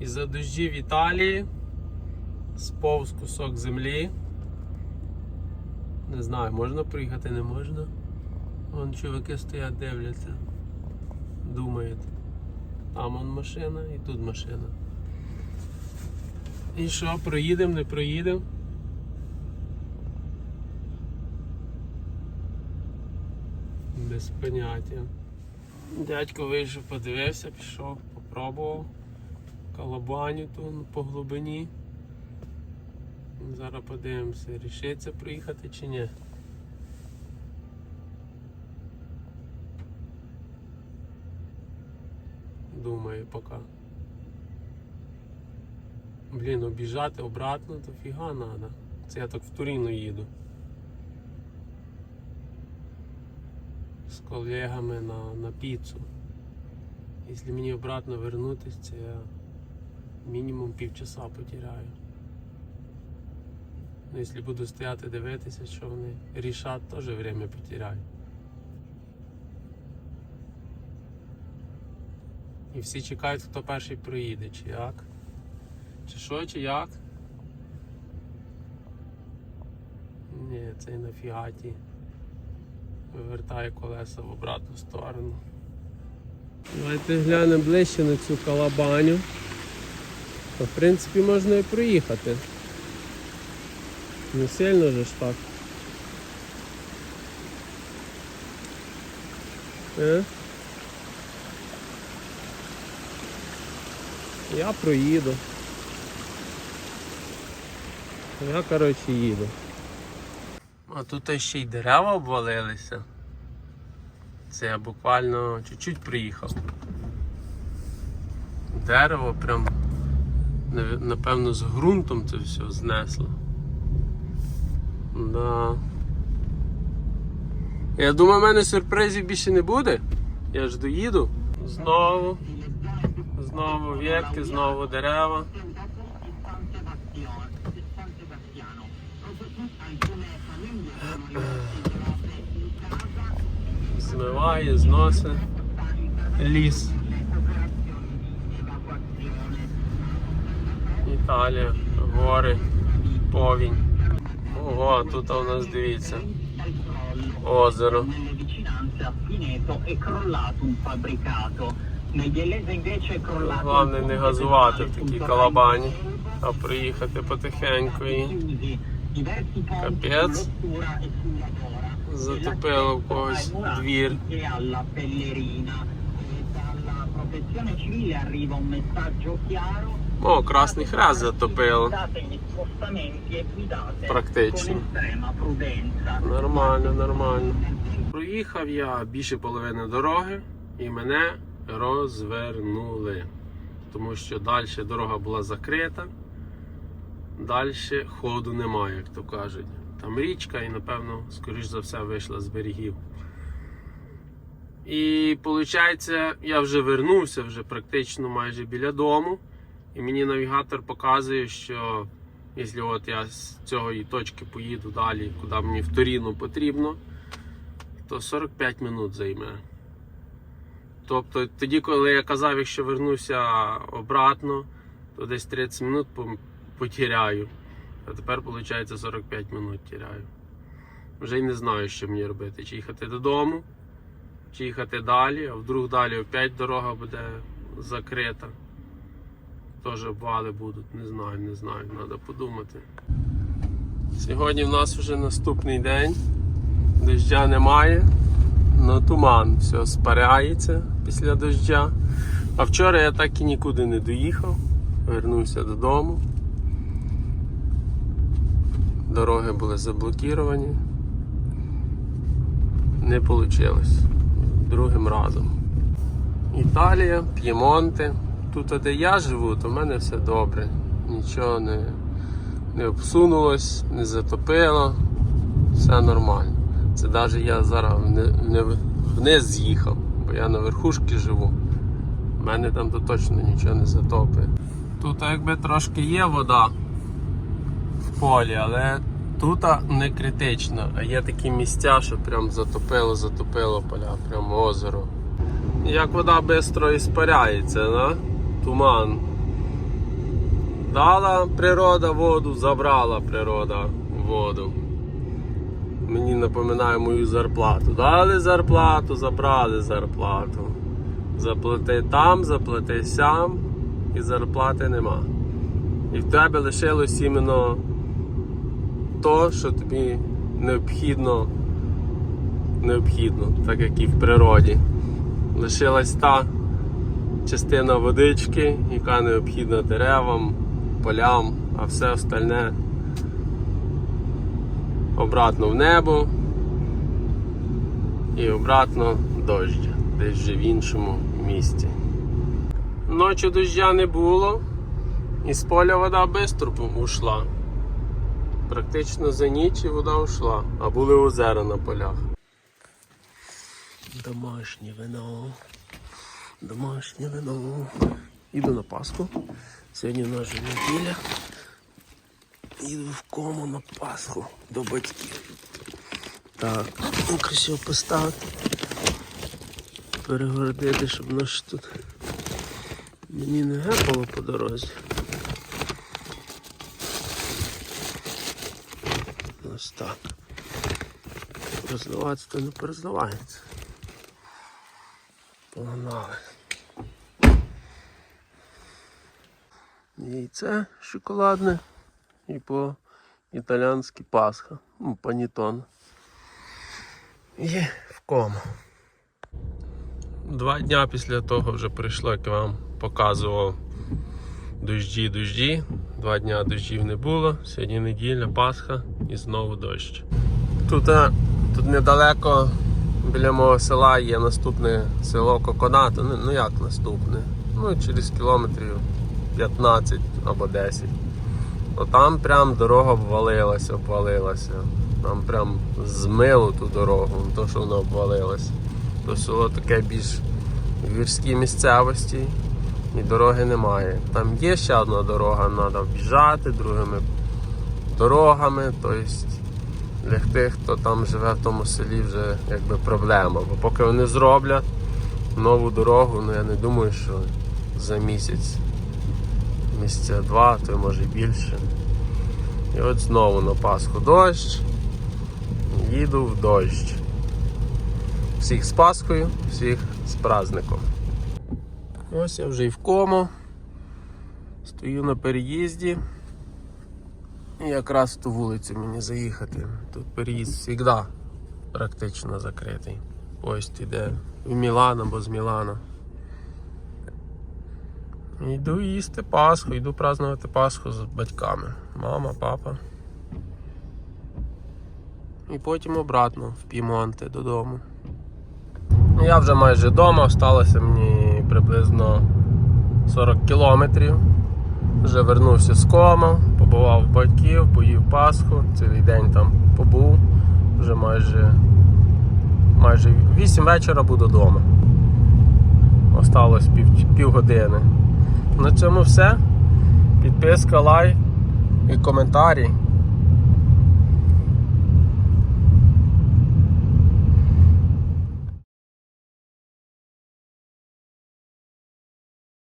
Із-за дощів Італії сповз кусок землі. Не знаю, можна приїхати, не можна. Вон чуваки стоять, дивляться. Думають. Там вон машина і тут машина. І що, проїдемо, не проїдемо? Без поняття. Дядько вийшов, подивився, пішов, попробував калабаню ту по глибині. Зараз подивимося, рішиться приїхати чи ні. Думаю поки. Блін, обіжати обратно, то фіга надо. Це я так в Туріну їду. З колегами на, на піцу. Якщо мені обратно вернутися, це я мінімум півчаса потеряю. Ну, якщо буду стояти дивитися, що вони рішать, теж время потеряю. І всі чекають, хто перший проїде, чи як. Чи що, чи як? Ні, цей на фігаті вивертає колеса в обратну сторону. Давайте глянемо ближче на цю калабаню. То, в принципі, можна і проїхати. Не сильно же ж так. Е? Я проїду. Я, коротше, їду. А тут ще й дерева обвалилися. Це я буквально чуть-чуть приїхав. Дерево прям напевно з ґрунтом це все знесло. Да. Я думаю, в мене сюрпризів більше не буде. Я ж доїду. Знову. Знову ветки, знову дерева. Змиває, зносить ліс. Італія, гори, повінь. Ого, тут у нас дивіться. Озеро. Головне не газувати в такій калабані, а приїхати потихеньку і Капець. e затопило в когось двір. О, Красний Хрест затопило. Практично. Нормально, нормально. Проїхав я більше половини дороги і мене розвернули. Тому що далі дорога була закрита, далі ходу немає, як то кажуть. Там річка і, напевно, скоріш за все, вийшла з берегів. І виходить, я вже вернувся вже практично майже біля дому. І мені навігатор показує, що якщо от я з цієї точки поїду далі, куди мені в Торіну потрібно, то 45 минут займе. Тобто тоді, коли я казав, якщо вернуся обратно, то десь 30 минут потеряю. А тепер, виходить, 45 минут теряю. Вже й не знаю, що мені робити. Чи їхати додому, чи їхати далі, а вдруг далі опять дорога буде закрита. Теж обвали будуть, не знаю, не знаю, треба подумати. Сьогодні в нас вже наступний день, дождя немає, але туман, все спаряється після дождя. А вчора я так і нікуди не доїхав, вернувся додому. Дороги були заблоковані. Не вийшло. Другим разом. Італія, П'ємонте. Тут, де я живу, то в мене все добре. Нічого не, не обсунулось, не затопило. Все нормально. Це навіть я зараз вниз з'їхав, бо я на верхушці живу. У мене там то точно нічого не затопить. Тут якби трошки є вода в полі, але тут не критично. А є такі місця, що прям затопило, затопило поля, прям озеро. Як вода швидко іспаряється, да? туман. дала природа воду, забрала природа воду. Мені напоминає мою зарплату. Дали зарплату, забрали зарплату. Заплати там, заплати сям, і зарплати нема. І в тебе лишилось іменно то, що тобі необхідно, необхідно, так як і в природі. Лишилась та частина водички, яка необхідна деревам, полям, а все остальне обратно в небо і обратно дощ, десь вже в іншому місці. Ночі доща не було, і з поля вода швидко ушла. Практично за ніч і вода ушла, а були озера на полях. Домашнє вино. Домашнє вино. Іду на Пасху. Сьогодні у нас же неділя. Іду в кому на Пасху до батьків. Так, ну красиво поставити. Перегородити, щоб наш тут мені не гепало по дорозі. Ось так. Розливатися то не перезливається. Погнали. Яйце шоколадне і по італіанськи Пасха. Ну, панітон. І в кому. Два дня після того вже прийшло, як я вам показував дощі, дощі. Два дня дощів не було. Сьогодні неділя, Пасха і знову дощ. Тут, е, тут недалеко біля мого села є наступне село Коконато. Ну, ну як наступне? Ну, через кілометрів 15 або 10. То там прям дорога обвалилася, обвалилася. Там прям змило ту дорогу, то що вона обвалилася. То село таке більш в гірській місцевості і дороги немає. Там є ще одна дорога, треба об'їжджати другими дорогами. Тобто для тих, хто там живе в тому селі, вже якби проблема. Бо поки вони зроблять нову дорогу, ну я не думаю, що за місяць, місяця два, то може більше. І от знову на Пасху дощ. Їду в дощ. Всіх з Пасхою, всіх з праздником. Ось я вже і в кому. Стою на переїзді. І якраз ту вулицю мені заїхати. Тут переїзд завжди практично закритий. Поїзд йде в Мілан або з Мілана. Йду їсти Пасху, йду празднувати Пасху з батьками. Мама, папа. І потім обратно в Пімонте додому. Ну, Я вже майже вдома, осталося мені приблизно 40 кілометрів. Вже вернувся з кома, побував в батьків, поїв Пасху, цілий день там побув. Вже майже майже 8 вечора буду вдома. Осталось пів, півгодини. На цьому все. Підписка, лайк і коментарі.